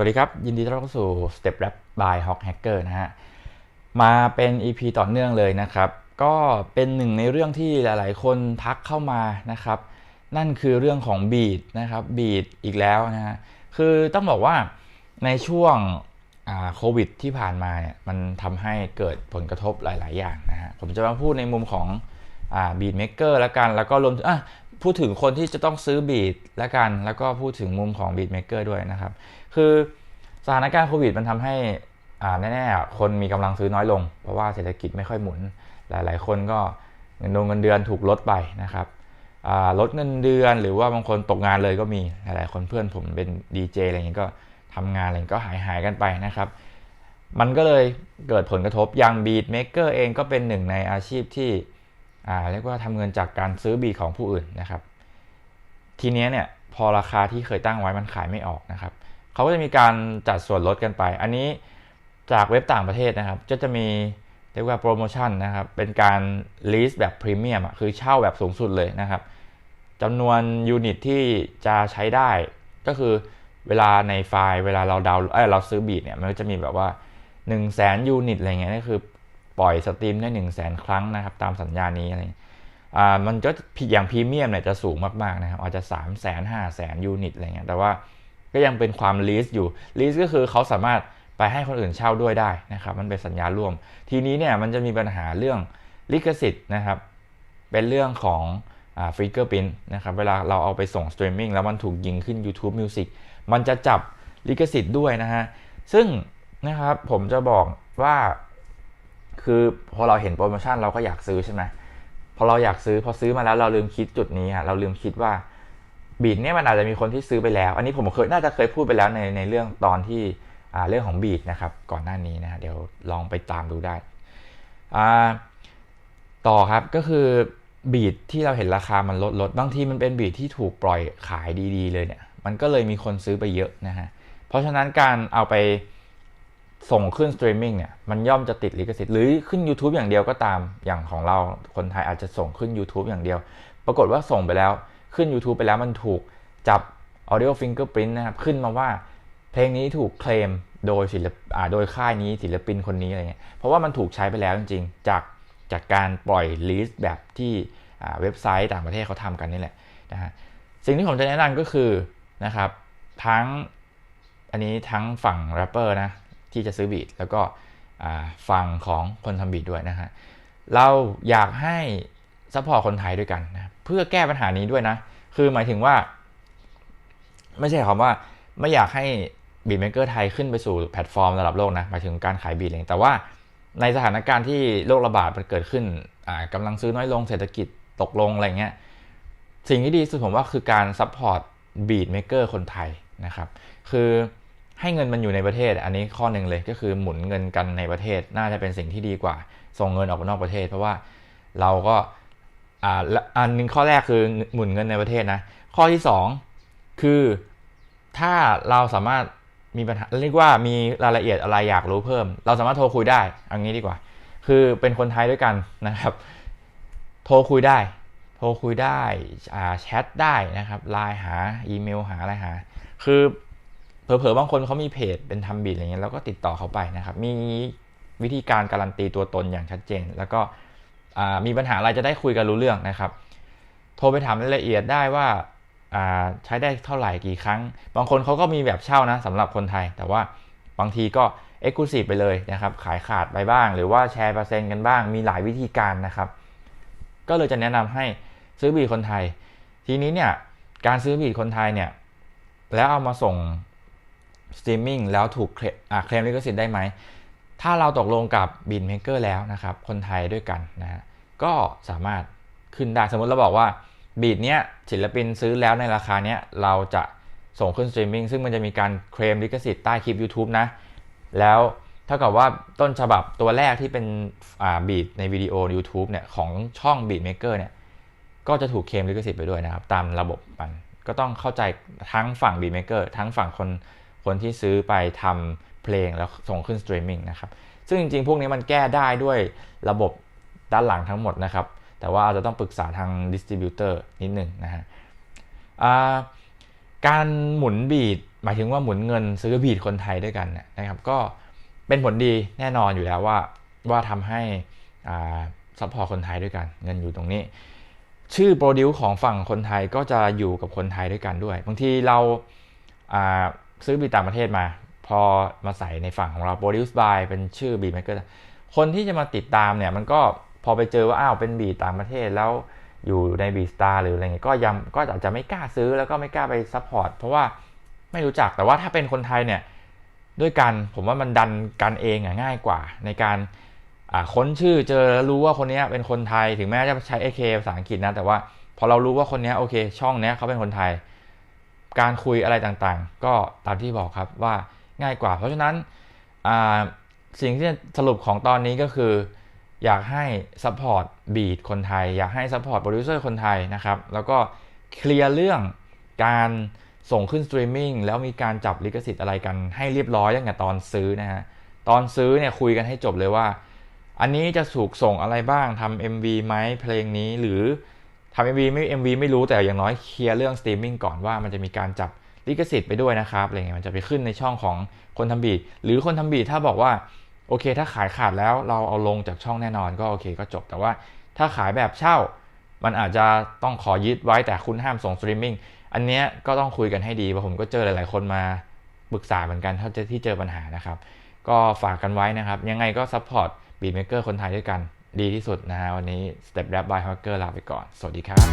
วัสดีครับ ยินดีต้อนรับเข้าสู่ Step Rap by Hawk Hacker นะฮะ มาเป็น EP ต่อเนื่องเลยนะครับ ก็เป็นหนึ่งในเรื่องที่หลายๆ คนทักเข้ามานะครับ นั่นคือเรื่องของบีดนะครับบีดอีกแล้วนะฮะ คือต้องบอกว่าในช่วงโควิดที่ผ่านมาเนี่ยมันทำให้เกิดผลกระทบหลาย ๆ อย่างนะฮะ ผมจะมาพูดในมุมของบีดเมกเกอร์ล้วกัน แล้วก็รวม พูดถึงคนที่จะต้องซื้อบีดแล้วกัน แล้วก็พูดถึงมุมของบีดเมกเกอร์ด้วยนะครับ คือสถานการณ์โควิดมันทำให้อ่าแน่ๆ คนมีกำลังซื้อน้อยลง เพราะว่าเศรษฐกิจไม่ค่อยหมุน หลายๆ คนก็เงินเงินเดือนถูกลดไปนะครับลดเงินเดือนหรือว่าบางคนตกงานเลยก็มี หลายๆ คนเพื่อนผมเป็นดีเจอะไรอย่างนี้ก็ทำงานอะไรก็หายหายกันไปนะครับ มันก็เลยเกิดผลกระทบอย่างบีดเมกเกอร์เองก็เป็นหนึ่งในอาชีพที่ เรียกว่าทำเงินจากการซื้อบีของผู้อื่นนะครับ ทีนี้เนี่ยพอราคาที่เคยตั้งไว้มันขายไม่ออกนะครับเขาก็จะมีการจัดส่วนลดกันไป อันนี้จากเว็บต่างประเทศนะครับก็จะมีเรียกว่าโปรโมชั่นนะครับ เป็นการลีสแบบพรีเมียมอะคือเช่าแบบสูงสุดเลยนะครับจำนวนยูนิตที่จะใช้ได้ก็คือเวลาในไฟล์เวลาเราดาวเออเราซื้อบีทเนี่ยมันก็จะมีแบบว่า 1 0 0 0 0แสนยูนิตอะไรเงี้ยนี่คือ ปล่อยสตรีมได้1 0 0 0 0แสนครั้งนะครับตามสัญญานี้อะไรอ่ามันก็อย่างพรีเมียมเนี่ยจะสูงมากๆนะครับอาจจะ 3 0 0 0 0 0 5 0 0 0 0ยูนิตอะไรเงี้ยแต่ว่าก็ยังเป็นความลีสอยู่ลีสก็คือเขาสามารถไปให้คนอื่นเช่าด้วยได้นะครับ มันเป็นสัญญาร่วม ทีนี้เนี่ยมันจะมีปัญหาเรื่องลิขสิทธิ์นะครับ เป็นเรื่องของฟิกเกอร์พินนะครับ เวลาเราเอาไปส่งสตรีมมิ่งแล้วมันถูกยิงขึ้น YouTube Music มันจะจับลิขสิทธิ์ด้วยนะฮะ ซึ่งนะครับผมจะบอกว่า คือพอเราเห็นโปรโมชั่นเราก็อยากซื้อใช่ไหมพอเราอยากซื้อพอซื้อมาแล้วเราลืมคิดจุดนี้อะเราลืมคิดว่าบีดเนี่ยมันอาจจะมีคนที่ซื้อไปแล้ว อันนี้ผมเคยน่าจะเคยพูดไปแล้วในในเรื่องตอนที่เรื่องของบีดนะครับก่อนหน้านี้นะเดี๋ยวลองไปตามดูได้ต่อครับก็คือบีดที่เราเห็นราคามันลดลดบางทีมันเป็นบีดที่ถูกปล่อยขายดีๆ เลยเนี่ยมันก็เลยมีคนซื้อไปเยอะนะฮะเพราะฉะนั้นการเอาไป ส่งขึ้นสตรีมมิ่งเนี่ยมันย่อมจะติดลิขสิทธิ์หรือขึ้น YouTube อย่างเดียวก็ตามอย่างของเราคนไทยอาจจะส่งขึ้น YouTube อย่างเดียว ปรากฏว่าส่งไปแล้วขึ้น YouTube ไปแล้วมันถูกจับ Audio Fingerprint นะครับขึ้นมาว่า เพลงนี้ถูกเคลมโดยศิลปโดยค่ายนี้ศิลปินคนนี้อะไรเงี้ยเพราะว่ามันถูกใช้ไปแล้วจริงๆ จากจากการปล่อยลิสต์แบบที่เว็บไซต์ต่างประเทศเขาทำกันนี่แหละนะฮะสิ่งที่ผมจะแนะนำก็คือนะครับทั้งอันนี้ทั้งฝั่งแรปเปอร์นะ ที่จะซื้อบีทแล้วก็ฝั่งของคนทำบีทด้วยนะฮะเราอยากให้ซัพพอร์ตคนไทยด้วยกันนะเพื่อแก้ปัญหานี้ด้วยนะ คือหมายถึงว่า ไม่ใช่คำว่าไม่อยากให้บีทเมกเกอร์ไทยขึ้นไปสู่แพลตฟอร์มระดับโลกนะหมายถึงการขายบีทเองแต่ว่าในสถานการณ์ที่โรคระบาดมันเกิดขึ้นกำลังซื้อน้อยลงเศรษฐกิจตกลงอะไรเงี้ยสิ่งที่ดีสุดผมว่าคือการซัพพอร์ตบีทเมกเกอร์คนไทยนะครับ คือ ให้เงินมันอยู่ในประเทศ อันนี้ข้อหนึ่งเลยก็คือหมุนเงินกันในประเทศน่าจะเป็นสิ่งที่ดีกว่า ส่งเงินออกไปนอกประเทศ เพราะว่าเราก็อ่าอันนึงข้อแรกคือหมุนเงินในประเทศนะ ข้อที่ 2 คือถ้าเราสามารถมีปัญหาเรียกว่ามีรายละเอียดอะไรอยากรู้เพิ่ม เราสามารถโทรคุยได้อันนี้ดีกว่า คือเป็นคนไทยด้วยกันนะครับ โทรคุยได้ โทรคุยได้แชทได้นะครับไลน์หาอีเมลหาอะไรหา คือ เผลอๆบางคนเขามีเพจเป็นทำบิดอะไรเงี้ยแล้วก็ติดต่อเขาไปนะครับ มีวิธีการการันตีตัวตนอย่างชัดเจน แล้วก็มีปัญหาอะไรจะได้คุยกันรู้เรื่องนะครับ โทรไปถามรายละเอียดได้ว่าใช้ได้เท่าไหร่กี่ครั้ง บางคนเขาก็มีแบบเช่านะสำหรับคนไทย แต่ว่าบางทีก็เอ็กซ์คลูซีฟไปเลยนะครับ ขายขาดไปบ้าง หรือว่าแชร์เปอร์เซ็นต์กันบ้าง มีหลายวิธีการนะครับ ก็เลยจะแนะนำให้ซื้อบีคนไทย ทีนี้เนี่ยการซื้อบีคนไทยเนี่ยแล้วเอามาส่ง สตรีมมิ่งแล้วถูกเคลมลิขสิทธิ์ได้ไหม ถ้าเราตกลงกับบินเมกเกอร์แล้วนะครับ คนไทยด้วยกันนะฮะก็สามารถขึ้นได้ สมมติเราบอกว่าบีดเนี้ยศิลปินซื้อแล้วในราคาเนี้ยเราจะส่งขึ้นสตรีมมิ่งซึ่งมันจะมีการเคลมลิขสิทธิ์ใต้คลิป YouTube นะ แล้วถ้ากับว่าต้นฉบับตัวแรกที่เป็นบีดในวิดีโอ YouTube เนี่ยของช่อง Beatmaker เนี่ยก็จะถูกเคลมลิขสิทธิ์ไปด้วยนะครับ ตามระบบมันก็ต้องเข้าใจทั้งฝั่ง Beatmaker ทั้งฝั่งคน คนที่ซื้อไปทำเพลงแล้วส่งขึ้นสตรีมมิ่งนะครับซึ่งจริงๆ พวกนี้มันแก้ได้ด้วยระบบด้านหลังทั้งหมดนะครับ แต่ว่าอาจจะต้องปรึกษาทางดิสติบิวเตอร์นิดหนึ่งนะฮะการหมุนบีดหมายถึงว่าหมุนเงินซื้อบีทคนไทยด้วยกันนะครับ ก็เป็นผลดีแน่นอนอยู่แล้วว่าว่าทำให้ซัพพอร์ตคนไทยด้วยกัน เงินอยู่ตรงนี้ ชื่อโปรดิวของฝั่งคนไทยก็จะอยู่กับคนไทยด้วยกันด้วย บางทีเราา ซื้อบีต่างประเทศมา พอมาใส่ในฝั่งของเรา produce by เป็นชื่อ beat maker คนที่จะมาติดตามเนี่ยมันก็พอไปเจอว่าอ้าวเป็นบีต่างประเทศแล้วอยู่ในบีสตาร์หรืออะไรเงี้ยก็ยังก็อาจจะไม่กล้าซื้อแล้วก็ไม่กล้าไปซัพพอร์ตเพราะว่าไม่รู้จักแต่ว่าถ้าเป็นคนไทยเนี่ยด้วยกันผมว่ามันดันกันเองอะง่ายกว่าในการค้นชื่อเจอแล้วรู้ว่าคนนี้เป็นคนไทยถึงแม้จะใช้ AK ภาษาอังกฤษนะแต่ว่าพอเรารู้ว่าคนนี้โอเค ช่องนี้เขาเป็นคนไทย การคุยอะไรต่างๆ ก็ตามที่บอกครับว่าง่ายกว่า เพราะฉะนั้นสิ่งที่สรุปของตอนนี้ก็คือ อยากให้ซัพพอร์ตบีดคนไทย อยากให้ซัพพอร์ตโปรดิวเซอร์คนไทยนะครับ แล้วก็เคลียร์เรื่องการส่งขึ้นสตรีมมิ่งแล้วมีการจับลิขสิทธิ์อะไรกันให้เรียบร้อยตั้งแต่ตอนซื้อนะฮะตอนซื้อเนี่ยคุยกันให้จบเลยว่า อันนี้จะถูกส่งอะไรบ้างทำ MV ไหมเพลงนี้หรือ ทำ MV ไม่ MV ไม่รู้แต่อย่างน้อยเคลียร์เรื่องสตรีมมิ่งก่อนว่ามันจะมีการจับลิขสิทธิ์ไปด้วยนะครับอะไรเงี้ยมันจะไปขึ้นในช่องของคนทำบีทหรือคนทำบีทถ้าบอกว่าโอเค ถ้าขายขาดแล้วเราเอาลงจากช่องแน่นอนก็โอเคก็จบ แต่ว่าถ้าขายแบบเช่า มันอาจจะต้องขอยึดไว้แต่คุณห้ามส่งสตรีมมิ่งอันนี้ก็ต้องคุยกันให้ดีเพราะผมก็เจอหลาย ๆ คนมาปรึกษาเหมือนกันถ้าจะที่เจอปัญหานะครับ ก็ฝากกันไว้นะครับ ยังไงก็ซัพพอร์ตบีทเมเกอร์คนไทยด้วยกัน ดีที่สุดนะฮะวันนี้ Step Rap by Hacker ลาไปก่อน สวัสดีครับ